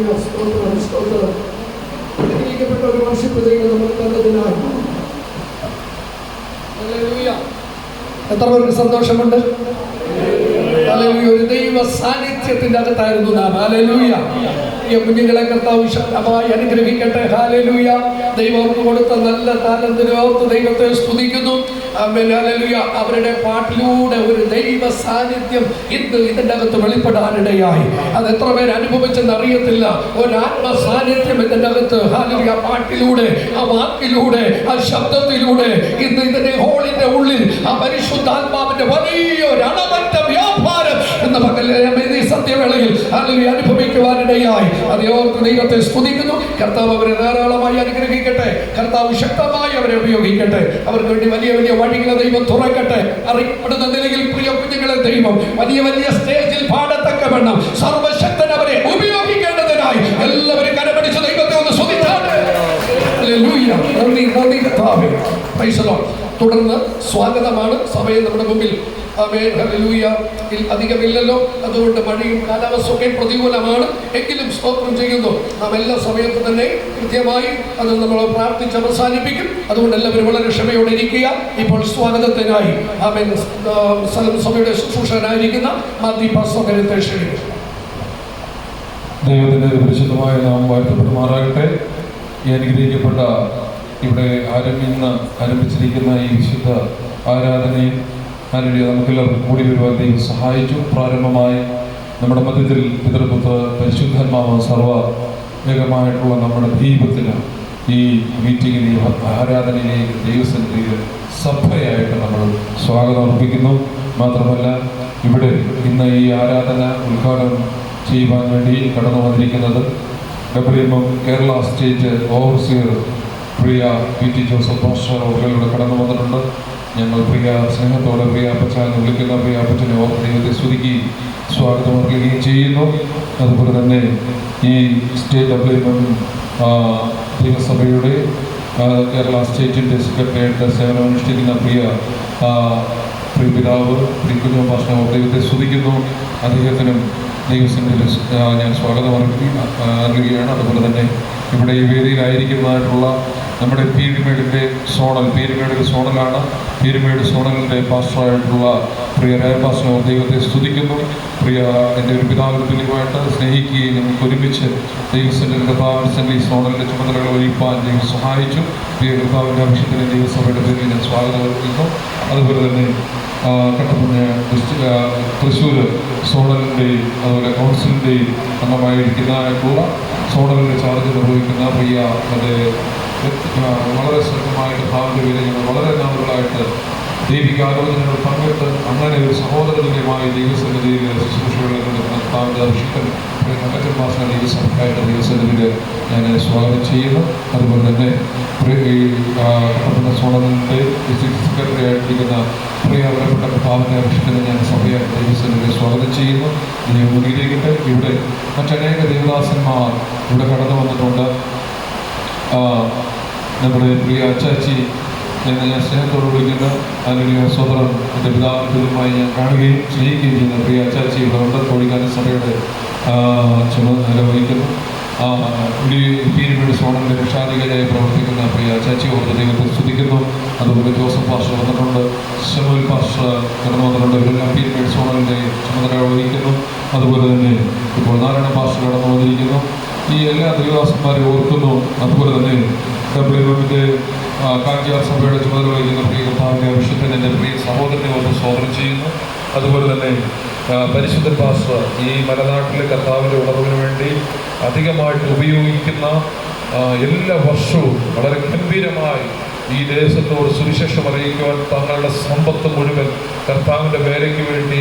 സ്തോത്രം സ്തോത്രം. അനുഗ്രഹിക്കപ്പെട്ട ഒരു തന്നതിനായി ഹല്ലേലൂയ. എത്ര പേർക്ക് സന്തോഷമുണ്ട്? ഹല്ലേലൂയ. ഒരു ദൈവ സാന്നിധ്യത്തിന്റെ അകത്തായിരുന്നു നാം. ഹാലലൂയ ഈ കുഞ്ഞുങ്ങളെ കർത്താവ് ശക്തമായി അനുഗ്രഹിക്കട്ടെ. ഹാലലൂയ ദൈവം കൊടുത്ത നല്ല താലന്തിനെ ഓർത്ത് ദൈവത്തെ സ്തുതിക്കുന്നു. അവരുടെ പാട്ടിലൂടെ ഒരു ദൈവ സാന്നിധ്യം ഇന്ന് ഇതിന്റെ അകത്ത് വെളിപ്പെടാനിടയായി. അത് എത്ര പേര് അനുഭവിച്ചെന്ന് അറിയത്തില്ല. ഒരു സാന്നിധ്യം ഇതിന്റെ അകത്ത്. ഹാലലൂയ പാട്ടിലൂടെ ആ വാക്കിലൂടെ ആ ശബ്ദത്തിലൂടെ ഇന്ന് ഇതിന്റെ ഹോളിന്റെ ഉള്ളിൽ ആ പരിശുദ്ധാത്മാവിന്റെ വലിയൊരു അണമറ്റ വ്യാപാരം എന്ന പകൽ സത്യവേളയിൽ അനുഭവിക്കുവാനിടയായി. അത് ഓർത്ത് ദൈവത്തെ സ്തുതിക്കുന്നു. കർത്താവ് അവരെ ധാരാളമായി അനുഗ്രഹിക്കട്ടെ. കർത്താവ് ശക്തമായി അവരെ ഉപയോഗിക്കട്ടെ. അവർക്ക് വേണ്ടി വലിയ വലിയ വഴികളെ ദൈവം തുറക്കട്ടെ. അറിയപ്പെടുന്ന നിലയിൽ പ്രിയ കുഞ്ഞുങ്ങളെ ദൈവം വലിയ വലിയ സ്റ്റേജിൽ പാടത്തക്ക പാടത്തക്കവണ്ണം സർവശക്തൻ അവരെ ഉപയോഗിക്കേണ്ടതിനായി എല്ലാവരും കരപിടിച്ച ദൈവത്തെ ഒന്ന് സ്തുതിച്ചാട്ടെ. തുടർന്ന് സ്വാഗതമാണ് സഭയെ നമ്മുടെ മുമ്പിൽ അധികമില്ലല്ലോ. അതുകൊണ്ട് മഴയും കാലാവസ്ഥയും പ്രതികൂലമാണ്. എങ്കിലും സ്തോത്രം ചെയ്യുന്നു. നാം എല്ലാ സമയത്തും തന്നെ കൃത്യമായി അത് നമ്മൾ പ്രാർത്ഥിച്ച് അവസാനിപ്പിക്കും. അതുകൊണ്ട് എല്ലാവരും വളരെ ക്ഷമയോടെ ഇരിക്കുക. ഇപ്പോൾ സ്വാഗതത്തിനായി ആമേൻ സഭയുടെ ശുശ്രൂഷകനായിരിക്കുന്ന മാത്യു പാസ്വകരത്തെ ക്ഷണിക്കും ദൈവത്തിന്റെ പരിശുദ്ധമായ നാം വാഴ്ത്തപ്പെടുമാറാകട്ടെ. ഈ അനുഗ്രഹിക്കപ്പെട്ട ഇവിടെ ആരംഭിക്കുന്ന ആരംഭിച്ചിരിക്കുന്ന ഈ വിശുദ്ധ ആരാധനയിൽ ആരുടെ നമുക്കെല്ലാവർക്കും കൂടി വരുവാൻ ദൈവം സഹായിച്ചു. പ്രാരംഭമായി നമ്മുടെ മധ്യത്തിൽ പിതൃപുത്ര പരിശുദ്ധാത്മാവ് സർവ വേഗമായിട്ടുള്ള നമ്മുടെ ദൈവത്തിന് ഈ മീറ്റിങ്ങിനെയും ആരാധനയിലെയും ദൈവസന്നിധിയിൽ സഭയായിട്ട് നമ്മൾ സ്വാഗതം അർപ്പിക്കുന്നു. മാത്രമല്ല ഇവിടെ ഇന്ന് ഈ ആരാധന ഉദ്ഘാടനം ചെയ്യുവാൻ വേണ്ടി കടന്നു വന്നിരിക്കുന്നത് ഡബ്ല്യു കേരള സ്റ്റേറ്റ് ഓവർസിയർ പ്രിയ പി ടി ജോസഫ് മാസ്റ്റർ അവരുടെ കടന്നു വന്നിട്ടുണ്ട്. ഞങ്ങൾ പ്രിയ സ്നേഹത്തോടെ പ്രിയ അപ്പച്ച എന്ന് വിളിക്കുന്ന പ്രിയ അപ്പച്ചനെ ഓർത്ത് ദൈവത്തെ സ്തുതിക്കുകയും സ്വാഗതം അർപ്പിക്കുകയും ചെയ്യുന്നു. അതുപോലെ തന്നെ ഈ സ്റ്റേറ്റ് ഡെവലപ്മെന്റ് ദൈവസഭയുടെ കേരള സ്റ്റേറ്റിന്റെ സെക്രട്ടറിയായിട്ട് സേവനമനുഷ്ഠിക്കുന്ന പ്രിയ ആ, പ്രിയ പിതാവ് പ്രിയ കുഞ്ഞു ഭാഷണ ദൈവത്തെ സ്തുതിക്കുന്നു അദ്ദേഹത്തിനും ദൈവസിന്റെ ഞാൻ സ്വാഗതം അർപ്പിക്കുകയാണ്. അതുപോലെ തന്നെ ഇവിടെ ഈ വേദിയിലായിരിക്കുന്നതായിട്ടുള്ള നമ്മുടെ പീരുമേടിന്റെ സോണൽ പീരുമേട് സോണലാണ്. പീരുമേട് സോണലിന്റെ പാസ്റ്ററായിട്ടുള്ള പ്രിയ പാസ്റ്റർ ദൈവത്തെ സ്തുതിക്കുന്നു. പ്രിയ എന്റെ ഒരു പിതാവിന് തുല്യമായിട്ട് സ്നേഹിക്കുകയും നമുക്ക് ഒരുമിച്ച് ദൈവത്തിന്റെ കഥാവിന്റെ ഈ സോണലിന്റെ ചുമതലകൾ ഒഴിപ്പാൻ ദൈവം സഹായിച്ചു. പ്രിയ കൃപാവിന്റെ ആവശ്യത്തിന് ദൈവസഭയുടെ പേരിൽ ഞാൻ സ്വാഗതം അർപ്പിക്കുന്നു. അതുപോലെ തന്നെ കട്ടപ്പന തൃശ്ശൂർ സോണലിന്റെയും അതുപോലെ കൗൺസിലിന്റെയും അംഗമായിരിക്കുന്നതായിട്ടുള്ള സോണലിന്റെ ചാർജ് നിർവഹിക്കുന്ന പ്രിയ അത് വളരെ ശ്രദ്ധമായിട്ട് ഭാവിന്റെ പേരിൽ ഞങ്ങൾ വളരെ നാളുകളായിട്ട് ദൈവിക ആലോചനകൾ പങ്കിട്ട് അങ്ങനെ ഒരു സഹോദര തുല്യമായ ദൈവസന്നിധിയിൽ ശുശ്രൂഷകളിൽ ഭാവിന്റെ അഭിഷിക്കൻ കണ്ടക്ടർ മാസം ദൈവസഭയായിട്ട് ദൈവസന്നിധിയിൽ ഞാൻ സ്വാഗതം ചെയ്യുന്നു. അതുപോലെ തന്നെ ഈ ഡിസ്ട്രിക്ട് സെക്രട്ടറി ആയിട്ടിരിക്കുന്ന പ്രിയപ്പെട്ട കർത്താവിനെ അഭിഷിക്കുന്ന ഞാൻ സഭയെ ദൈവസന്നിധിയിൽ സ്വാഗതം ചെയ്യുന്നു. ഇനി മുന്നിലേക്കിട്ട് ഇവിടെ മറ്റനേക ദേവദാസന്മാർ ഇവിടെ കടന്നു വന്നിട്ടുണ്ട്. നമ്മുടെ പ്രിയ അച്ചാച്ചി എന്നെ ഞാൻ സ്നേഹത്തോട് വിളിക്കുന്ന അല്ലെങ്കിൽ സ്വതന്ത്രം എന്റെ പിതാവിനുമായി ഞാൻ കാണുകയും സ്നേഹിക്കുകയും ചെയ്യുന്ന പ്രിയ അച്ചാച്ചി ഇവിടെ കോഴിക്കാല സഭയുടെ ചുമതല വഹിക്കുന്നു ആ, സോണിന്റെ രക്ഷാധികാരിയായി പ്രവർത്തിക്കുന്ന പ്രിയ അച്ചാച്ചി ഓർത്ത് ദൈവത്തെ സ്തുതിക്കുന്നു. അതുപോലെ ജോസഫ് പാസ്റ്റർ വന്നിട്ടുണ്ട്. ശമുൽ പാസ്റ്റർ കടന്നു വന്നിട്ടുണ്ട് ഇവരെല്ലാം സോണിന്റെ ചുമതല വഹിക്കുന്നു അതുപോലെ തന്നെ ഇപ്പോൾ നാരായണ പാസ്റ്റർ കടന്നു വന്നിരിക്കുന്നു ഈ എല്ലാ ദേവദാസന്മാരെ ഓർക്കുന്നു. അതുപോലെ തന്നെ ഡബ്ല്യു കാഞ്ചാർ സഭയുടെ ചുമതല വഹിക്കുന്ന പ്രിയ കർത്താവിന്റെ ആവശ്യത്തിന് എന്റെ പ്രിയ സഹോദരനെ ഓർത്ത് സ്വാഗതം ചെയ്യുന്നു. അതുപോലെ തന്നെ പരിശുദ്ധ പരിശുദ്ധൻ ഈ മലനാട്ടിലെ കർത്താവിന്റെ ഉണർവിന് വേണ്ടി അധികമായിട്ട് ഉപയോഗിക്കുന്ന എല്ലാ വർഷവും വളരെ ഗംഭീരമായി ഈ ദേശത്തോട് സുവിശേഷം അറിയിക്കുവാൻ തങ്ങളുടെ സമ്പത്ത് മുഴുവൻ കർത്താവിന്റെ വേലയ്ക്ക് വേണ്ടി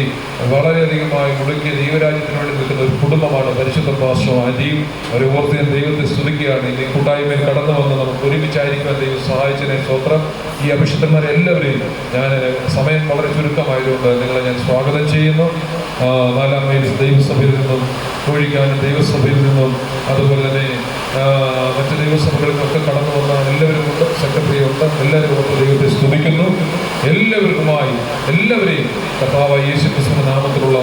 വളരെയധികമായി മുടക്കിയ ദൈവരാജ്യത്തിന് വേണ്ടി ഒരു കുടുംബമാണ് പരിശുദ്ധ പാസ്റ്റർ അനിയും ഒരു ഓർത്ത് ഞാൻ ദൈവത്തെ സ്തുതിക്കുകയാണ്. ഈ കൂട്ടായ്മയിൽ കടന്നു വന്ന് നമുക്ക് ഒരുമിച്ചായിരിക്കാൻ ദൈവം സഹായിച്ചതിനെ സ്വത്രം ഈ അഭിഷിക്തന്മാരെ എല്ലാവരെയും ഞാൻ സമയം വളരെ ചുരുക്കമായതുകൊണ്ട് നിങ്ങളെ ഞാൻ സ്വാഗതം ചെയ്യുന്നു. നാലാം മൈൽ ദൈവസഭയിൽ നിന്നും കോഴിക്കാനും ദൈവസഭയിൽ നിന്നും അതുപോലെ തന്നെ മറ്റ് ദൈവസഭകളിൽ നിന്നൊക്കെ കടന്നു വന്ന എല്ലാവരും ഉണ്ട് സെക്രട്ടറി ഉണ്ട് എല്ലാവരും ഉണ്ട് ദൈവത്തെ സ്തുതിക്കുന്നു. എല്ലാവർക്കുമായി എല്ലാവരെയും കർത്താവ് യേശു കൃഷ്ണ നാമത്തിലുള്ള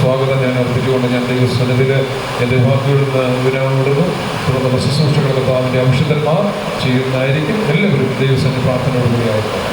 സ്വാഗതം അർപ്പിച്ചുകൊണ്ട് ഞാൻ ദൈവസന്നിധിയിൽ എന്റെ വാക്കുകളിൽ വിരാമം വിരാമിടുന്നു തുടർന്ന് ശുശ്രൂഷകൾ കർത്താവിന്റെ അംശത്തന്മാർ ചെയ്യുന്നതായിരിക്കും. എല്ലാവരും ദൈവസന്നിധി പ്രാർത്ഥനയോടുകൂടിയായിരുന്നു